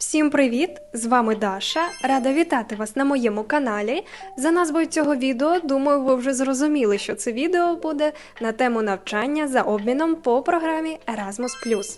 Всім привіт! З вами Даша. Рада вітати вас на моєму каналі. За назвою цього відео, думаю, ви вже зрозуміли, що це відео буде на тему навчання за обміном по програмі Erasmus+.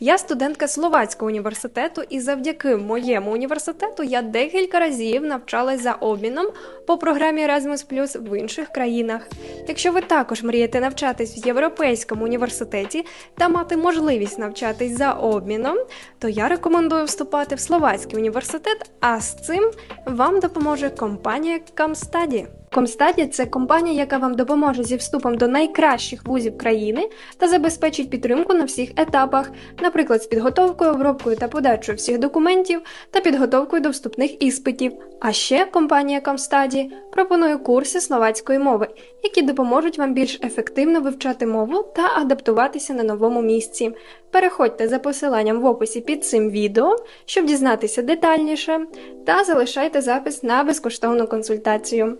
Я студентка Словацького університету, і завдяки моєму університету я декілька разів навчалась за обміном по програмі Erasmus в інших країнах. Якщо ви також мрієте навчатись в Європейському університеті та мати можливість навчатись за обміном, то я рекомендую вступати в Словацький університет, а з цим вам допоможе компанія Камстаді. Комстаді це компанія, яка вам допоможе зі вступом до найкращих вузів країни та забезпечить підтримку на всіх етапах, наприклад, з підготовкою, обробкою та подачою всіх документів та підготовкою до вступних іспитів. А ще компанія Комстаді пропонує курси словацької мови, які допоможуть вам більш ефективно вивчати мову та адаптуватися на новому місці. Переходьте за посиланням в описі під цим відео, щоб дізнатися детальніше, та залишайте запис на безкоштовну консультацію.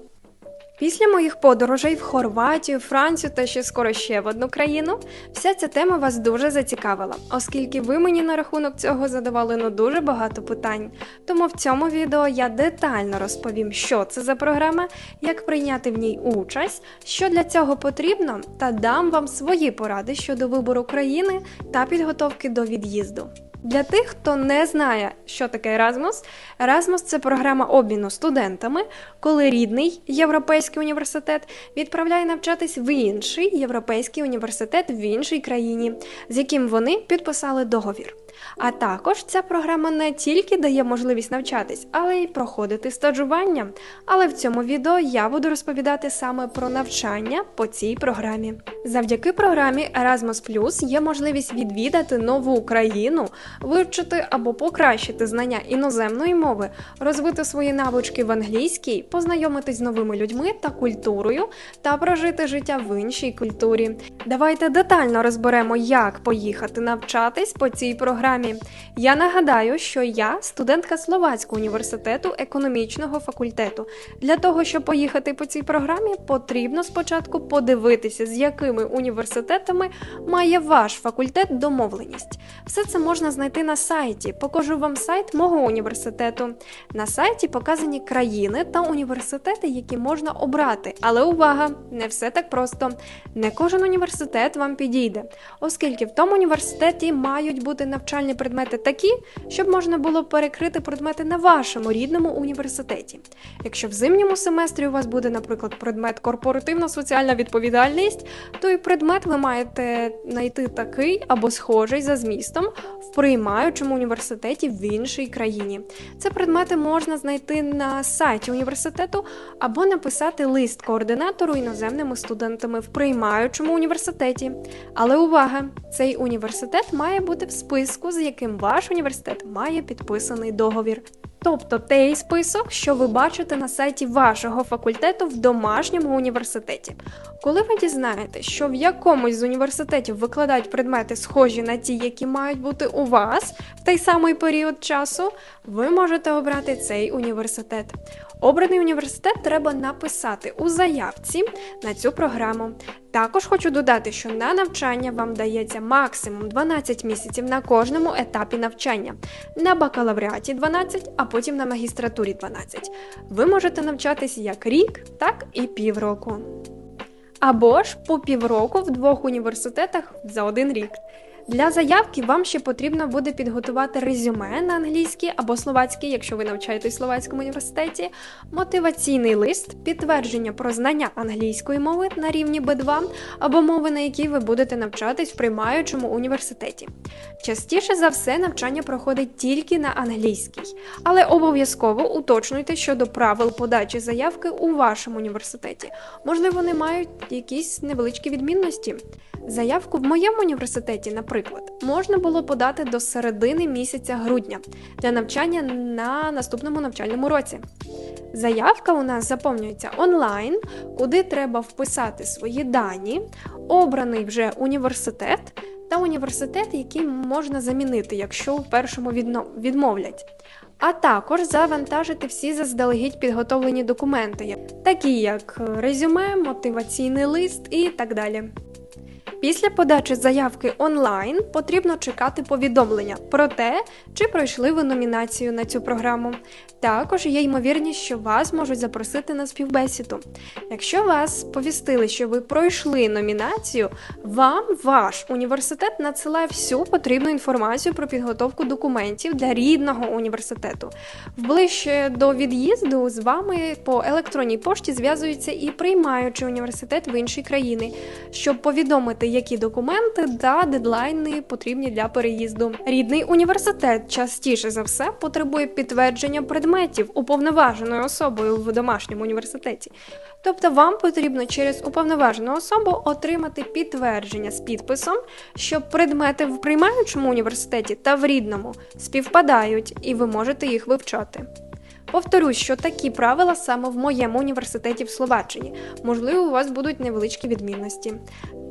Після моїх подорожей в Хорватію, Францію та ще скоро ще в одну країну, вся ця тема вас дуже зацікавила, оскільки ви мені на рахунок цього задавали ну дуже багато питань. Тому в цьому відео я детально розповім, що це за програма, як прийняти в ній участь, що для цього потрібно, та дам вам свої поради щодо вибору країни та підготовки до від'їзду. Для тих, хто не знає, що таке Erasmus, Erasmus – це програма обміну студентами, коли рідний європейський університет відправляє навчатись в інший європейський університет в іншій країні, з яким вони підписали договір. А також ця програма не тільки дає можливість навчатись, але й проходити стажування. Але в цьому відео я буду розповідати саме про навчання по цій програмі. Завдяки програмі Erasmus є можливість відвідати нову країну, вивчити або покращити знання іноземної мови, розвити свої навички в англійській, познайомитись з новими людьми та культурою та прожити життя в іншій культурі. Давайте детально розберемо, як поїхати навчатись по цій програмі. Я нагадаю, що я студентка Словацького університету економічного факультету. Для того, щоб поїхати по цій програмі, потрібно спочатку подивитися, з якими університетами має ваш факультет домовленість. Все це можна знайти на сайті. Покажу вам сайт мого університету. На сайті показані країни та університети, які можна обрати. Але увага! Не все так просто. Не кожен університет вам підійде, оскільки в тому університеті мають бути навчальні предмети такі, щоб можна було перекрити предмети на вашому рідному університеті. Якщо в зимньому семестрі у вас буде, наприклад, предмет корпоративна соціальна відповідальність, то і предмет ви маєте знайти такий або схожий за змістом в приймаючому університеті в іншій країні. Це предмети можна знайти на сайті університету або написати лист координатору іноземними студентами в приймаючому університеті. Але увага! Цей університет має бути в списку, з яким ваш університет має підписаний договір. Тобто той список, що ви бачите на сайті вашого факультету в домашньому університеті. Коли ви дізнаєтесь, що в якомусь з університетів викладають предмети, схожі на ті, які мають бути у вас в той самий період часу, ви можете обрати цей університет. Обраний університет треба написати у заявці на цю програму. Також хочу додати, що на навчання вам дається максимум 12 місяців на кожному етапі навчання, на бакалавріаті 12, а потім на магістратурі 12. Ви можете навчатись як рік, так і півроку. Або ж по півроку в двох університетах за один рік. Для заявки вам ще потрібно буде підготувати резюме на англійській або словацькій, якщо ви навчаєтесь в словацькому університеті, мотиваційний лист, підтвердження про знання англійської мови на рівні B2 або мови, на якій ви будете навчатись в приймаючому університеті. Частіше за все, навчання проходить тільки на англійській, але обов'язково уточнюйте щодо правил подачі заявки у вашому університеті. Можливо, вони мають якісь невеличкі відмінності. Заявку в моєму університеті, наприклад, можна було подати до середини місяця грудня для навчання на наступному навчальному році. Заявка у нас заповнюється онлайн, куди треба вписати свої дані, обраний вже університет та університет, який можна замінити, якщо в першому відмовлять. А також завантажити всі заздалегідь підготовлені документи, такі як резюме, мотиваційний лист і так далі. Після подачі заявки онлайн потрібно чекати повідомлення про те, чи пройшли ви номінацію на цю програму. Також є ймовірність, що вас можуть запросити на співбесіду. Якщо вас повістили, що ви пройшли номінацію, вам ваш університет надсилає всю потрібну інформацію про підготовку документів для рідного університету. Вближче до від'їзду з вами по електронній пошті зв'язується і приймаючий університет в іншій країні, щоб повідомити, які документи та дедлайни потрібні для переїзду. Рідний університет частіше за все потребує підтвердження предметів уповноваженою особою в домашньому університеті. Тобто вам потрібно через уповноважену особу отримати підтвердження з підписом, що предмети в приймаючому університеті та в рідному співпадають, і ви можете їх вивчати. Повторюсь, що такі правила саме в моєму університеті в Словаччині. Можливо, у вас будуть невеличкі відмінності.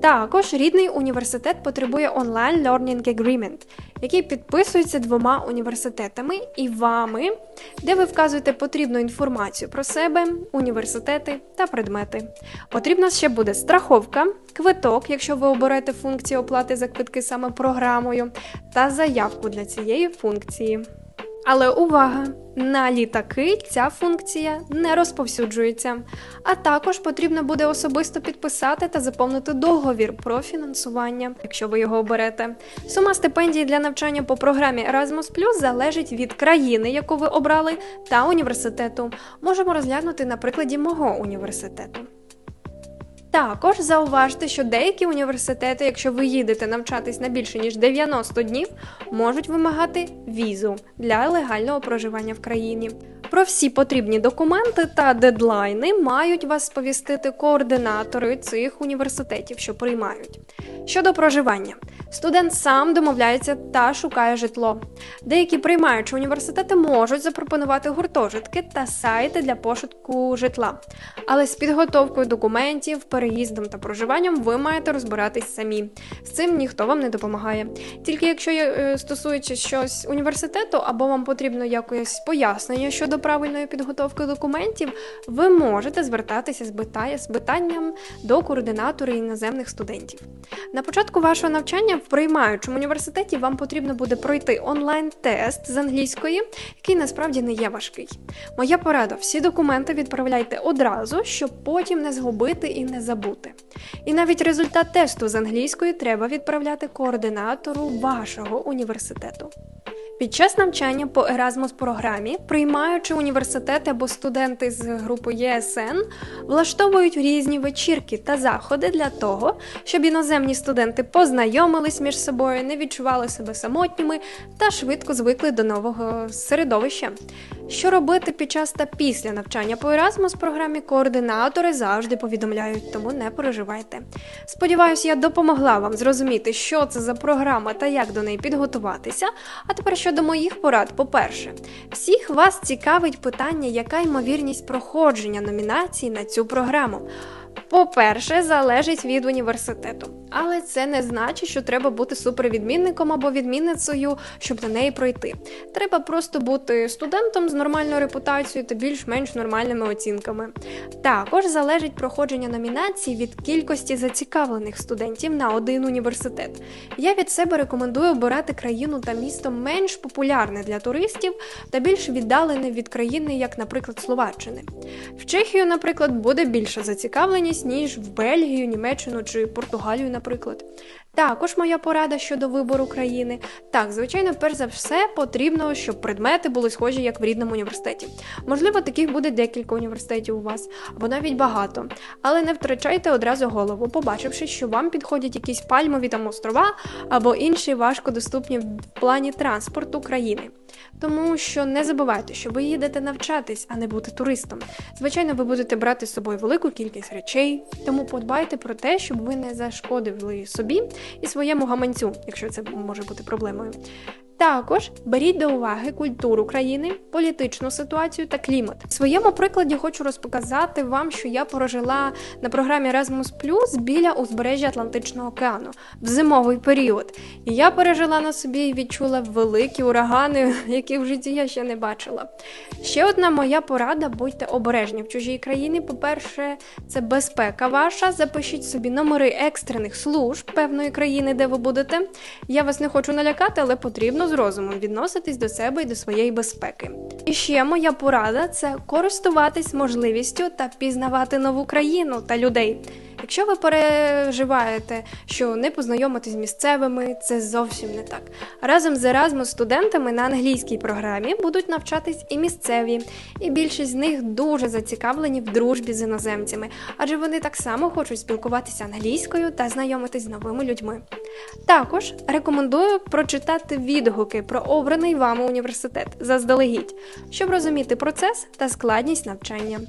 Також рідний університет потребує онлайн Learning Agreement, який підписується двома університетами і вами, де ви вказуєте потрібну інформацію про себе, університети та предмети. Потрібна ще буде страховка, квиток, якщо ви оберете функцію оплати за квитки саме програмою, та заявку для цієї функції. Але увага! На літаки ця функція не розповсюджується, а також потрібно буде особисто підписати та заповнити договір про фінансування, якщо ви його оберете. Сума стипендії для навчання по програмі Erasmus Plus залежить від країни, яку ви обрали, та університету. Можемо розглянути на прикладі мого університету. Також зауважте, що деякі університети, якщо ви їдете навчатись на більше ніж 90 днів, можуть вимагати візу для легального проживання в країні. Про всі потрібні документи та дедлайни мають вас сповістити координатори цих університетів, що приймають. Щодо проживання, студент сам домовляється та шукає житло. Деякі приймаючі університети можуть запропонувати гуртожитки та сайти для пошуку житла. Але з підготовкою документів, переїздом та проживанням ви маєте розбиратись самі. З цим ніхто вам не допомагає. Тільки якщо е, стосується щось університету або вам потрібно якось пояснення щодо правильної підготовки документів, ви можете звертатися з питанням до координатора іноземних студентів. На початку вашого навчання в приймаючому університеті вам потрібно буде пройти онлайн-тест з англійської, який насправді не є важкий. Моя порада: всі документи відправляйте одразу, щоб потім не згубити і не забути. І навіть результат тесту з англійської треба відправляти координатору вашого університету. Під час навчання по Erasmus програмі, приймаючи університети або студенти з групи ЄСН, влаштовують різні вечірки та заходи для того, щоб іноземні студенти познайомились між собою, не відчували себе самотніми та швидко звикли до нового середовища. Що робити під час та після навчання по Erasmus програмі координатори завжди повідомляють, тому не переживайте. Сподіваюсь, я допомогла вам зрозуміти, що це за програма та як до неї підготуватися. А тепер щодо моїх порад, по-перше, всіх вас цікавить питання, яка ймовірність проходження номінації на цю програму. По-перше, залежить від університету. Але це не значить, що треба бути супервідмінником або відмінницею, щоб на неї пройти. Треба просто бути студентом з нормальною репутацією та більш-менш нормальними оцінками. Також залежить проходження номінації від кількості зацікавлених студентів на один університет. Я від себе рекомендую обирати країну та місто менш популярне для туристів та більш віддалене від країни, як, наприклад, Словаччини. В Чехію, наприклад, буде більша зацікавленість, ніж в Бельгію, Німеччину чи Португалію, наприклад. Також моя порада щодо вибору країни. Так, звичайно, перш за все потрібно, щоб предмети були схожі як в рідному університеті. Можливо, таких буде декілька університетів у вас, або навіть багато. Але не втрачайте одразу голову, побачивши, що вам підходять якісь пальмові там острова або інші важкодоступні в плані транспорту країни. Тому що не забувайте, що ви їдете навчатись, а не бути туристом. Звичайно, ви будете брати з собою велику кількість речей, тому подбайте про те, щоб ви не зашкодили собі і своєму гаманцю, якщо це може бути проблемою. Також беріть до уваги культуру країни, політичну ситуацію та клімат. В своєму прикладі хочу розпоказати вам, що я прожила на програмі Erasmus біля узбережжя Атлантичного океану в зимовий період. І я пережила на собі і відчула великі урагани, які в житті я ще не бачила. Ще одна моя порада: будьте обережні в чужій країні. По-перше, це безпека ваша. Запишіть собі номери екстрених служб певної країни, де ви будете. Я вас не хочу налякати, але потрібно з розумом відноситись до себе і до своєї безпеки. І ще моя порада це користуватись можливістю та пізнавати нову країну та людей. Якщо ви переживаєте, що не познайомитись з місцевими, це зовсім не так. Разом з Erasmus студентами на англійській програмі будуть навчатись і місцеві, і більшість з них дуже зацікавлені в дружбі з іноземцями, адже вони так само хочуть спілкуватися англійською та знайомитись з новими людьми. Також рекомендую прочитати відгуки про обраний вами університет заздалегідь, щоб розуміти процес та складність навчання.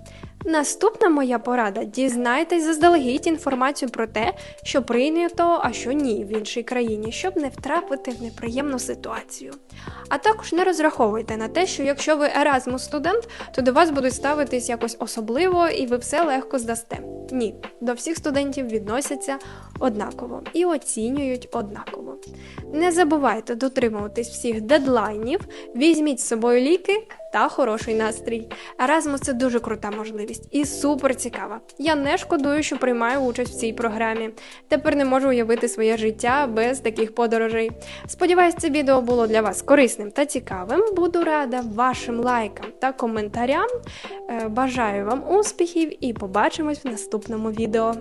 Наступна моя порада: дізнайтесь заздалегідь інформацію про те, що прийнято, а що ні в іншій країні, щоб не втрапити в неприємну ситуацію. А також не розраховуйте на те, що якщо ви Erasmus студент, то до вас будуть ставитись якось особливо і ви все легко здасте. Ні, до всіх студентів відносяться однаково і оцінюють однаково. Не забувайте дотримуватись всіх дедлайнів, візьміть з собою ліки та хороший настрій. Erasmus – це дуже крута можливість і супер цікава. Я не шкодую, що приймаю участь в цій програмі. Тепер не можу уявити своє життя без таких подорожей. Сподіваюсь, це відео було для вас корисним та цікавим. Буду рада вашим лайкам та коментарям. Е, бажаю вам успіхів і побачимось в наступному відео.